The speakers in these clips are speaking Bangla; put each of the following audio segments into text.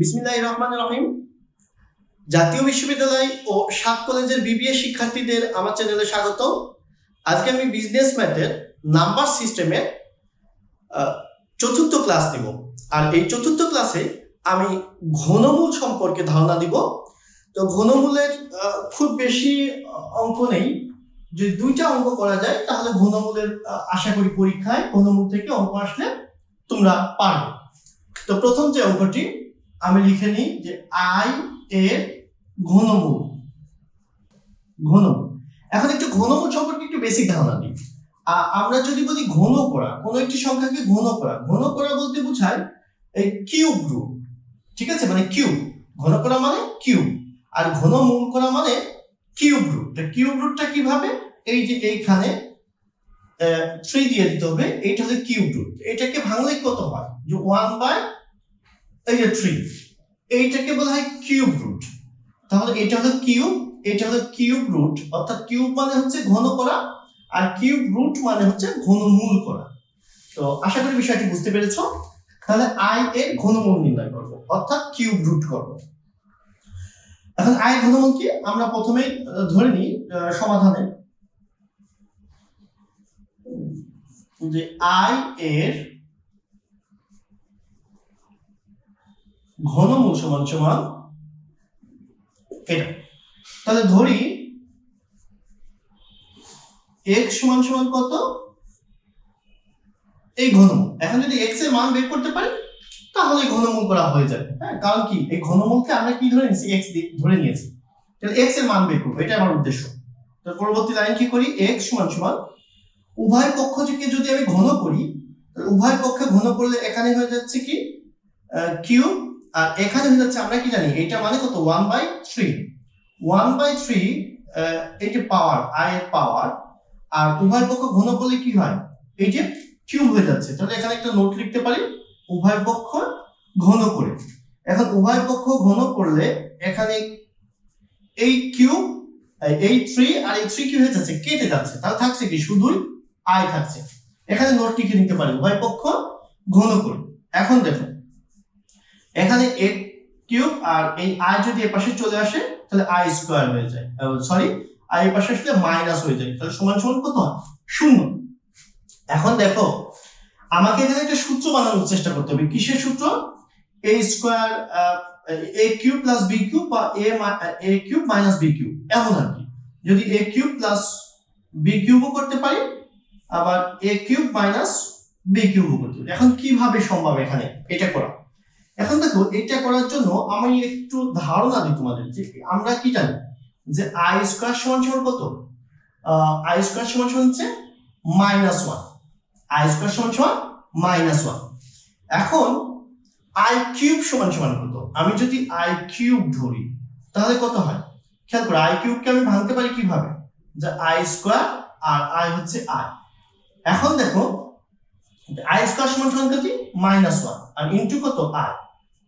বিসমিল্লাহ রহমান রহিম। জাতীয় বিশ্ববিদ্যালয় ও সাত কলেজের বিবিএ শিক্ষার্থীদের আমার চ্যানেলে স্বাগত। আজকে আমি বিজনেস ম্যাথের নাম্বার সিস্টেমের চতুর্থ ক্লাস দিব। আর এই চতুর্থ ক্লাসে আমি ঘনমূল সম্পর্কে ধারণা দিব। তো ঘনমূলের খুব বেশি অঙ্ক নেই। যদি দুইটা অঙ্ক করা যায়, তাহলে ঘনমূলের আশা করি পরীক্ষায় ঘনমূল থেকে অঙ্ক আসলে তোমরা পারবে। তো প্রথম যে অঙ্কটি আমি লিখে নিই যে আই এর ঘনমূল। ঘনমূল। এখন একটু ঘনমূল সম্পর্কে একটু বেসিক ধারণা দিই। আমরা যদি বলি ঘন করা কোন একটি সংখ্যাকে ঘন করা ঘন করা বলতে বোঝায় এই কিউব রুট ঠিক আছে? মানে কিউব ঘন করা মানে কিউব আর ঘনমূল করা মানে কিউব রুট কিউব রুটটা কীভাবে? এই যে এইখানে থ্রি দিয়ে দিতে হবে। এইটা হচ্ছে কিউব রুট এটাকে ভাঙলে কত হয়? যে ওয়ান বাই এই যে থ্রি এইটাকে বলা হয় কিউব রুট তাহলে এটা হলো কিউব এটা হলো কিউব রুট অর্থাৎ কিউব মানে হচ্ছে ঘন করা আর কিউব রুট মানে হচ্ছে ঘনমূল করা। তো আশা করি বিষয়টি বুঝতে পেরেছ? তাহলে আই এর ঘনমূল নির্ণয় করব অর্থাৎ কিউব রুট করব। এখন আই ঘনমূল কি? আমরা প্রথমেই আহ, ধরে নিই সমাধানে। যে আই এর ঘনমূল সমান সমান এটা। তাহলে ধরি x সমান সমান কত? এই ঘনমূল এখন যদি এক্সের মান বের করতে পারি, তাহলে ঘনমূল করা হয়ে যাবে। হ্যাঁ কারণ কি? এই ঘনমূলকে আমরা কি ধরে নিয়েছি? এক্স ধরে নিয়েছি। তাহলে এক্সের মান বের করব। এটা আমার উদ্দেশ্য। তো পরবর্তী লাইন কি করি? এক্স সমান সমান উভয় পক্ষ থেকে যদি আমি ঘন করি উভয় পক্ষে ঘন করলে এখানে হয়ে যাচ্ছে কি? কিউব আর এখানে হয়ে যাচ্ছে আমরা কি জানি? এটা মানে কত? One by three one by three এই যে পাওয়ার আই এর পাওয়ার আর উভয় পক্ষ ঘন করলে কি হয়? এই যে কিউব হয়ে যাচ্ছে। তাহলে এখানে একটা নোট লিখতে পারি। উভয় পক্ষ ঘন করে। এখন উভয় পক্ষ ঘন করলে এখানে এই কিউব এই থ্রি আর এই থ্রি কি হয়ে যাচ্ছে? কেটে যাচ্ছে। তাহলে থাকছে কি? শুধুই আই থাকছে। এখানে নোট লিখে নিতে পারি। উভয় পক্ষ ঘন করে। এখন দেখো এখানে এ কিউব আর এই আই যদি এ পাশে চলে আসে, তাহলে আই স্কোয়ার হয়ে যায়। সরি আই পাশে আসলে মাইনাস হয়ে যায়। তাহলে সমান সমান কত হয়? শূন্য। এখন দেখো, আমাকে এখানে একটা সূত্র বানানোর চেষ্টা করতে হবে। কিসের সূত্র? A square A cube plus B cube বা A A cube minus B cube. এমন আর কি, যদি এ কিউব প্লাস বি কিউবও করতে পারি, আবার এ কিউব মাইনাস বি কিউবও করতে পারি। এখন কীভাবে সম্ভব এখানে? এটা করা। এখন দেখো, এটা করার জন্য আমি একটু ধারণা দিই তোমাদের যে আমরা কি জানি? যে আই স্কোয়ার সমান সমান কত? আই স্কোয়ার সমান সমান হচ্ছে মাইনাস ওয়ান আই স্কোয়ার সমান সমান মাইনাস ওয়ান এখন আই কিউব সমান সমান কত? আমি যদি আই কিউব ধরি, তাহলে কত হয়? খেয়াল করো আই কিউবকে আমি ভাঙতে পারি কীভাবে? যে আই স্কোয়ার আর আই হচ্ছে আই এখন দেখো আই স্কোয়ার সমান সমান কত? মাইনাস ওয়ান আর ইন্টু কত? আই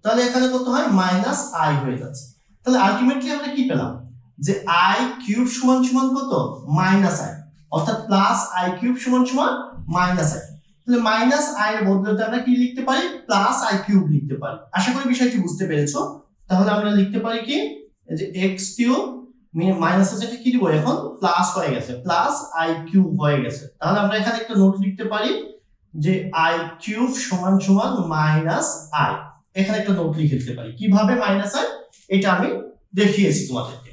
তাহলে এখানে কত হয়? মাইনাস আই হয়ে যাচ্ছে। তাহলে আলটিমেটলি আমরা কি পেলাম? যে আই কিউব সমান সমান কত? মাইনাস আই অর্থাৎ প্লাস আই কিউব সমান সমান মাইনাস আই তাহলে মাইনাস আই এর বদলে আমরা কি লিখতে পারি? প্লাস আই কিউব লিখতে পারি। আশা করি বিষয়টি বুঝতে পেরেছ। তাহলে আমরা লিখতে পারি কি? যে এক্স কিউব মাইনাস আছে কি দিব এখন? প্লাস হয়ে গেছে। প্লাস আই কিউব হয়ে গেছে। তাহলে আমরা এখানে একটা নোট লিখতে পারি যে আই কিউব সমান সমান মাইনাস আই এখানে একটা নোট লিখে দিতে পারি। কীভাবে মাইনাস আই এটা আমি দেখিয়েছি তোমাদেরকে।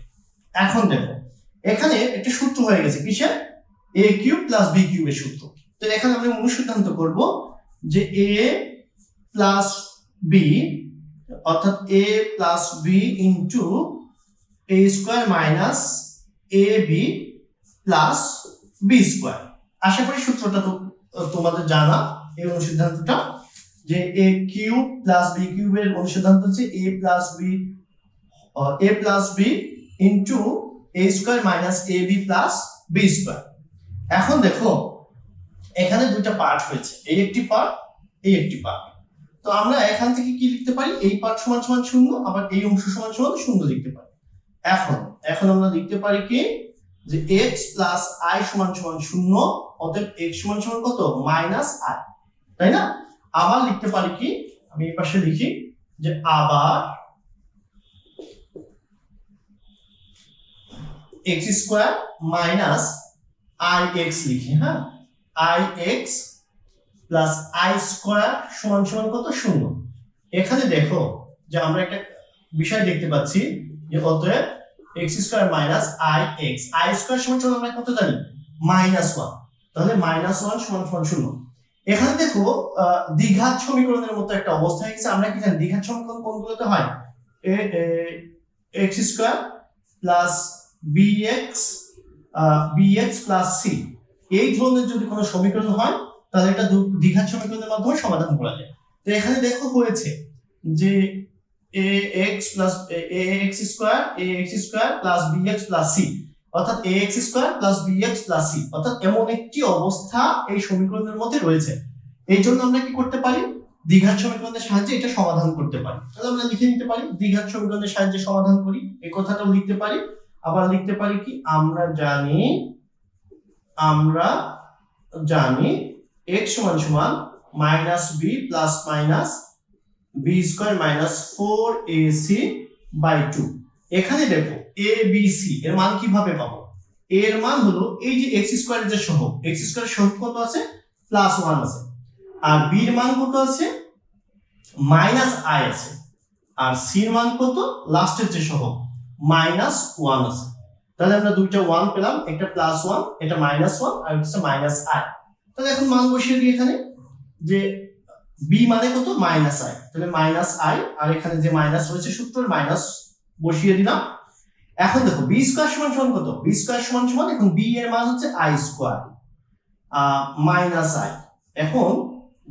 এখন দেখো, এখানে একটা সূত্র হয়ে গেছে কিসের? এ কিউব প্লাস বি কিউবের সূত্র। তো এখানে আমরা অনুসিদ্ধান্ত করব যে এ প্লাস বি অর্থাৎ A plus B into A square minus A B plus B square আশা করি সূত্রটা তোমাদের জানা, এই অনুসিদ্ধান্তটা। যে এ কিউব প্লাস বি কিউবের অনুসিদ্ধান্ত হচ্ছে A plus B A plus B into A square minus A B plus B square এখন দেখো, এখানে দুইটা পার্ট হয়েছে, এই একটি পার্ট এই একটি পার্ট তো আমরা এখান থেকে কি লিখতে পারি? এই পার্ট সমান সমান শূন্য, আবার এই অংশ সমান সমান শূন্য লিখতে পারি। এখন এখন আমরা লিখতে পারি কি? যে এক্স প্লাস আই সমান সমান শূন্য, অতএব এক্স সমান সমান কত? মাইনাস আই তাই না? আবার লিখতে পারি কি? আমি এই পাশে লিখি যে আবার X square minus I X লিখি হ্যাঁ? I X plus I square সমান সমান কত? শূন্য। এখানে দেখো যে আমরা একটা বিষয় দেখতে পাচ্ছি যে অতএব X square minus I X I square সমান সমান আমরা কত জানি? মাইনাস ওয়ান তাহলে মাইনাস ওয়ান সমান সমান শূন্য। এখানে দেখো দ্বিঘাত সমীকরণের মতো একটা অবস্থা হয়ে গেছে। আমরা কি জানি দ্বিঘাত সমীকরণ কোনগুলোতে হয়? A X square plus B X B X plus C এই ধরনের যদি কোনো সমীকরণ হয়, তাহলে এটা দ্বিঘাত সমীকরণের মাধ্যমে সমাধান করা যায়। তো এখানে দেখো হয়েছে যে A X plus A X square A X square plus B X plus C অর্থাৎ A X square plus B X plus C অর্থাৎ এমন একটি অবস্থা এই সমীকরণের মধ্যে রয়েছে। এই জন্য আমরা কি করতে পারি? দ্বিঘাত সমীকরণের সাহায্যে এটা সমাধান করতে পারি। তাহলে আমরা লিখে নিতে পারি, দ্বিঘাত সমীকরণের সাহায্যে সমাধান করি। এই কথাটাও লিখতে পারি। আবার লিখতে পারি কি? আমরা জানি আমরা জানি x সমান সমান minus B plus minus B square minus four A C by two এখানে দেখো এ বি সি এর মান কীভাবে পাবো? এর মান হলো এই যে এক্স স্কোয়ারের যে সহগ এক্স স্কোয়ারের সহগ কত আছে? প্লাস ওয়ান আছে। আর বি এর মান কত আছে? মাইনাস আই আছে। আর সি এর মান কত? লাস্টের যে সহগ মাইনাস ওয়ান আছে। তাহলে আমরা দুইটা ওয়ান পেলাম, একটা প্লাস ওয়ান এটা মাইনাস ওয়ান আর হচ্ছে মাইনাস আই তাহলে এখন মান বসিয়ে দিই এখানে, যে বি মানে কত? মাইনাস আই তাহলে মাইনাস আই আর এখানে যে মাইনাস রয়েছে সূত্রের মাইনাস বসিয়ে দিলাম। এখন দেখো বি স্কোয়ার সমান সমান কত? বি স্কোয়ার সমান সমান এখন বি এর মান হচ্ছে আই স্কোয়ার মাইনাস আই এখন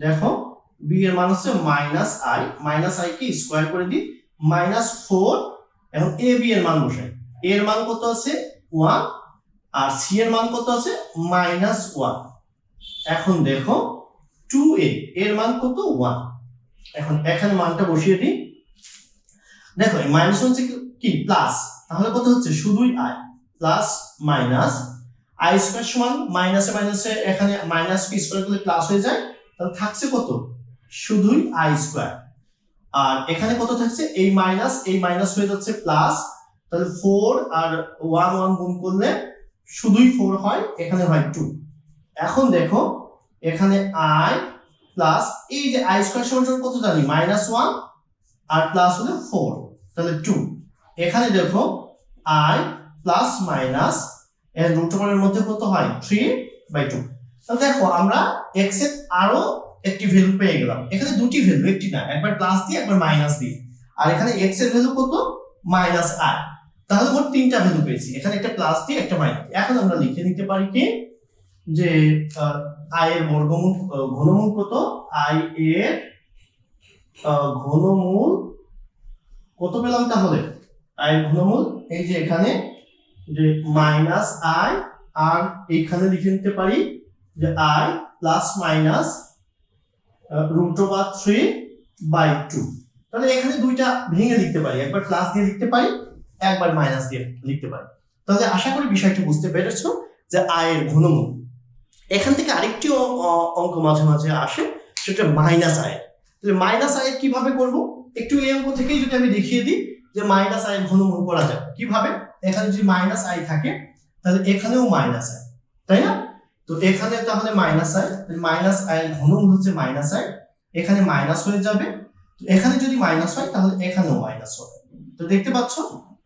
দেখো বি এর মান হচ্ছে মাইনাস আই মাইনাস আই কে স্কোয়ার করে দিই মাইনাস ফোর এখন এ বি এর মান বসাই। এ এর মান কত আছে? ওয়ান আর সি এর মান কত আছে? মাইনাস ওয়ান এখন দেখো টু এ এর মান কত? ওয়ান এখন এখানে মানটা বসিয়ে দিই। দেখো মাইনাস হচ্ছে কি? প্লাস তাহলে কত হচ্ছে? শুধুই I plus minus I square সমান মাইনাসে মাইনাসে এখানে মাইনাস পি স্কোয়ার করলে প্লাস হয়ে যায়, তাহলে থাকছে কত? শুধুই আই স্কোয়ার আর এখানে কত থাকছে? এই মাইনাস এই মাইনাস হয়ে যাচ্ছে প্লাস তাহলে ফোর আর ওয়ান ওয়ান গুণ করলে শুধুই ফোর হয়, এখানে হয় টু এখন দেখো, এখানে আই প্লাস এই যে আই স্কোয়ার সমান কত জানি? মাইনাস ওয়ান আর প্লাস হলে ফোর তাহলে টু এখানে দেখো আই প্লাস মাইনাস এর রুট ওভারের মধ্যে কত হয়? থ্রি বাই টু তাহলে দেখো আমরা এক্সের আরও একটি ভ্যালু পেয়ে গেলাম। এখানে দুটি ভ্যালু একটি না। একবার প্লাস দিয়ে, একবার মাইনাস দিয়ে। আর এখানে এক্সের ভ্যালু কত? মাইনাস আই তাহলে মোট তিনটা ভ্যালু পেয়েছি। এখানে একটা প্লাস দিয়ে, একটা মাইনাস এখন আমরা লিখে নিতে পারি কি? যে আই এর বর্গমূল ঘনমূল কত? আই এর ঘনমূল কত পেলাম তাহলে? আই ঘনমূল এই যে এখানে যে মাইনাস আই আর এখানে লিখে নিতে পারি যে I plus minus root over three by two তাহলে এখানে দুইটা ভেঙে লিখতে পারি। একবার প্লাস দিয়ে লিখতে পারি, একবার মাইনাস দিয়ে লিখতে পারি। তাহলে আশা করি বিষয়টি বুঝতে পেরেছ যে আয়ের ঘনমূল এখান থেকে আরেকটি অঙ্ক মাঝে মাঝে আসে, সেটা মাইনাস আয়ের তাহলে মাইনাস আয়ের কীভাবে করব? একটু এই অঙ্ক থেকেই যদি আমি দেখিয়ে দিই যে মাইনাস আই ঘনমূল করা যায় কীভাবে? এখানে যদি মাইনাস আই থাকে, তাহলে এখানেও মাইনাস আই তাই না? তো এখানে তাহলে মাইনাস আই মাইনাস আয়ের ঘনমূল হচ্ছে মাইনাস আই এখানে মাইনাস হয়ে যাবে। তো এখানে যদি মাইনাস হয়, তাহলে এখানেও মাইনাস হবে। তো দেখতে পাচ্ছ?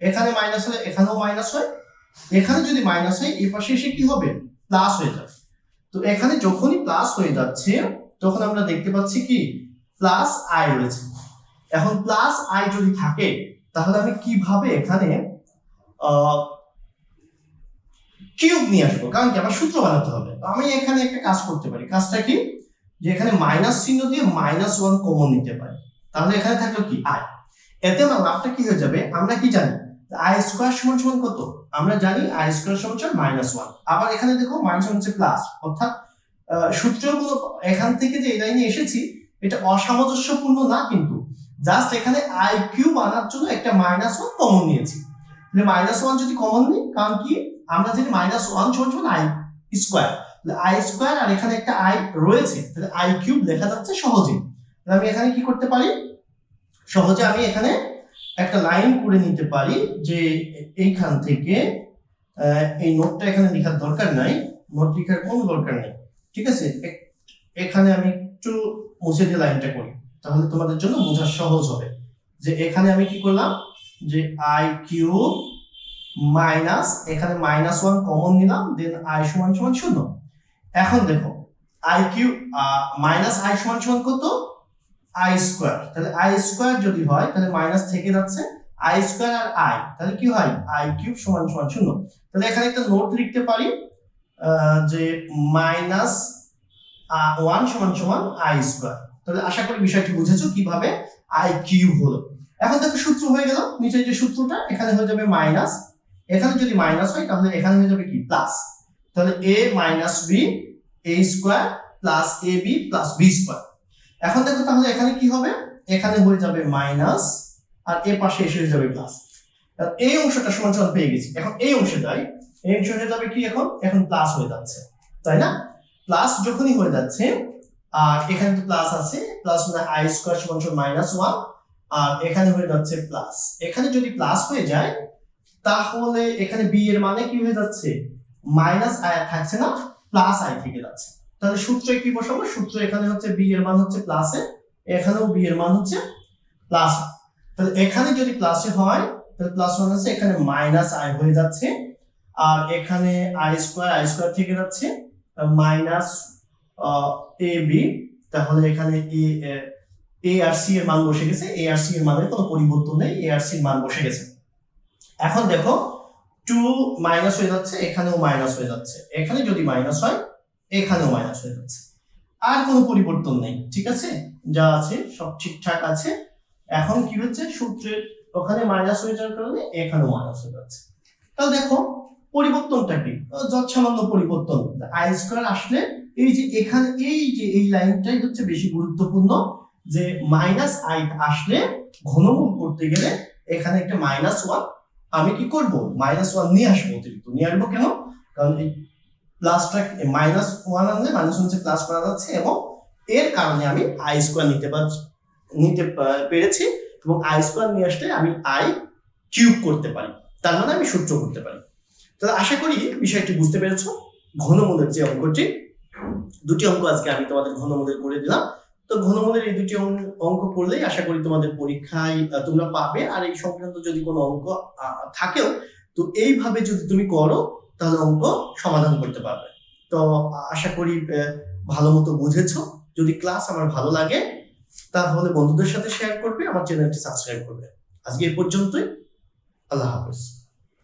এখানে মাইনাস হলে এখানেও মাইনাস হয়। এখানে যদি মাইনাস হয়, এই পাশে এসে কি হবে? প্লাস হয়ে যাবে। তো এখানে যখনই প্লাস হয়ে যাচ্ছে, তখন আমরা দেখতে পাচ্ছি কি? প্লাস আই রয়েছে। এখন প্লাস আই যদি থাকে তাহলে আমি কীভাবে এখানে কিউব নিয়ে আসব? কারণ কি? আমার সূত্র বানাতে হবে। আমি এখানে একটা কাজ করতে পারি। কাজটা কি? যে এখানে মাইনাস চিহ্ন দিয়ে মাইনাস ওয়ান কমন নিতে পারি। তাহলে এখানে থাকল কি? আই এতে আমার লাভটা কি হয়ে যাবে? আমরা কি জানি? আই স্কোয়ার সমান সমান কত? আমরা জানি আই স্কোয়ার সমান সমান মাইনাস ওয়ান আবার এখানে দেখো মাইনাস ওয়ান হচ্ছে প্লাস অর্থাৎ সূত্রগুলো এখান থেকে যে এই লাইনে এসেছি, এটা অসামঞ্জস্যপূর্ণ না কিন্তু। জাস্ট এখানে আই কিউব আনার জন্য একটা মাইনাস ওয়ান কমন নিয়েছি। মাইনাস ওয়ান যদি কমন নিই, কারণ কি? আমরা জানি মাইনাস ওয়ান সমান সমান আই স্কোয়ার তাহলে আই স্কোয়ার আর এখানে একটা আই রয়েছে, তাহলে আই কিউব লেখা যাচ্ছে সহজে। তাহলে আমি এখানে কি করতে পারি? সহজে আমি এখানে একটা লাইন করে নিতে পারি যে এইখান থেকে এই নোটটা এখানে লেখার দরকার নাই নোট লেখার কোনো দরকার নেই। ঠিক আছে? এখানে আমি একটু মুছে দিয়ে লাইনটা করি। তাহলে তোমাদের জন্য বোঝা সহজ হবে যে এখানে আমি কি করলাম? যে আই কিউ মাইনাস এখানে মাইনাস ওয়ান কমন নিলাম দেন আই সমান সমান শূন্য। এখন দেখো আই কিউ মাইনাস আই সমান সমান কত? আই স্কোয়ার তাহলে আই স্কোয়ার যদি হয়, তাহলে মাইনাস থেকে যাচ্ছে আই স্কোয়ার আর আই তাহলে কি হয়? আই কিউব সমান সমান শূন্য। তাহলে এখানে একটা নোট লিখতে পারি যে মাইনাস ওয়ান সমান সমান আই স্কোয়ার তাহলে আশা করি বিষয়টি বুঝেছ কীভাবে আই কিউব হলো। এখন দেখো সূত্র হয়ে গেল নিচে যে সূত্রটা, এখানে হয়ে যাবে মাইনাস এখানে যদি মাইনাস হয়, তাহলে এখানে হয়ে যাবে কি? প্লাস তাহলে A minus B A square plus A B plus B square এখন দেখো তাহলে এখানে কি হবে? এখানে হয়ে যাবে মাইনাস আর এ পাশে এসে হয়ে যাবে প্লাস এই অংশটা সমান সমান পেয়ে গেছি। এখন এই অংশে যাই। এই অংশ হয়ে যাবে কি এখন? এখন প্লাস হয়ে যাচ্ছে। তাই না? প্লাস যখনই হয়ে যাচ্ছে আর এখানে তো প্লাস আছে প্লাস মানে আই স্কোয়ার সমান সমান মাইনাস ওয়ান আর এখানে হয়ে যাচ্ছে প্লাস এখানে যদি প্লাস হয়ে যায়, তাহলে এখানে বি এর মানে কি হয়ে যাচ্ছে? মাইনাস আই থাকছে না প্লাস আই থেকে যাচ্ছে। তাহলে সূত্রে কি বসাবো? সূত্র এখানে হচ্ছে বি এর মান হচ্ছে প্লাসে এখানেও বি এর মান হচ্ছে প্লাস তাহলে এখানে যদি প্লাসে হয়, তাহলে প্লাস ওয়ান আছে, এখানে মাইনাস আই হয়ে যাচ্ছে, আর এখানে আই স্কোয়ার আই স্কোয়ার থেকে যাচ্ছে মাইনাস এ বি তাহলে এখানে এ এ আর সি এর মান বসে গেছে। এ আর সি এর মানের কোনো পরিবর্তন নেই এ আর সি এর মান বসে গেছে। এখন দেখো টু মাইনাস হয়ে যাচ্ছে, এখানেও মাইনাস হয়ে যাচ্ছে। এখানে যদি মাইনাস হয়, এখানেও মাইনাস হয়ে যাচ্ছে। আর কোনো পরিবর্তন নেই, ঠিক আছে? যা আছে, সব ঠিকঠাক আছে। এখন কি হচ্ছে? সূত্রের ওখানে মাইনাস হয়ে যাওয়ার কারণে এখানেও মাইনাস হয়ে যাচ্ছে। তাহলে দেখো, পরিবর্তনটা কি? যৎসামান্য পরিবর্তন। আই স্কোয়ার আসলে এই যে এখানে, এই যে এই লাইনটাই হচ্ছে বেশি গুরুত্বপূর্ণ যে মাইনাস আই আসলে ঘনমূল করতে গেলে এখানে একটা মাইনাস ওয়ান আমি কি করব? মাইনাস ওয়ান নিয়ে আসব, অতিরিক্ত নিয়ে আসব কেন? কারণ এই প্লাসটা মাইনাস ওয়ান আনলে মাইনাস ওয়ান প্লাস করা যাচ্ছে এবং এর কারণে আমি আই স্কোয়ার নিতে পারছি, নিতে পেরেছি এবং আই স্কোয়ার নিয়ে আসলে আমি আই কিউব করতে পারি। তার মানে আমি সূত্র করতে পারি। তাহলে আশা করি বিষয়টি বুঝতে পেরেছ। ঘনমূলের যে অঙ্কটি দুটি অঙ্ক আজকে আমি তোমাদের ঘনমূলের করে দিলাম। তো ঘনমূলের এই দুটি অঙ্ক করলেই আশা করি তোমাদের পরীক্ষায় তোমরা পাবে। আর এই সংক্রান্ত যদি কোনো অঙ্ক থাকেও, তো এইভাবে যদি তুমি করো, তাহলে অঙ্ক সমাধান করতে পারবে। তো আশা করি ভালো মতো বুঝেছ। যদি ক্লাস আমার ভালো লাগে, তাহলে বন্ধুদের সাথে শেয়ার করবে, আমার চ্যানেলটি সাবস্ক্রাইব করবে। আজকে এই পর্যন্তই। আল্লাহ হাফেজ।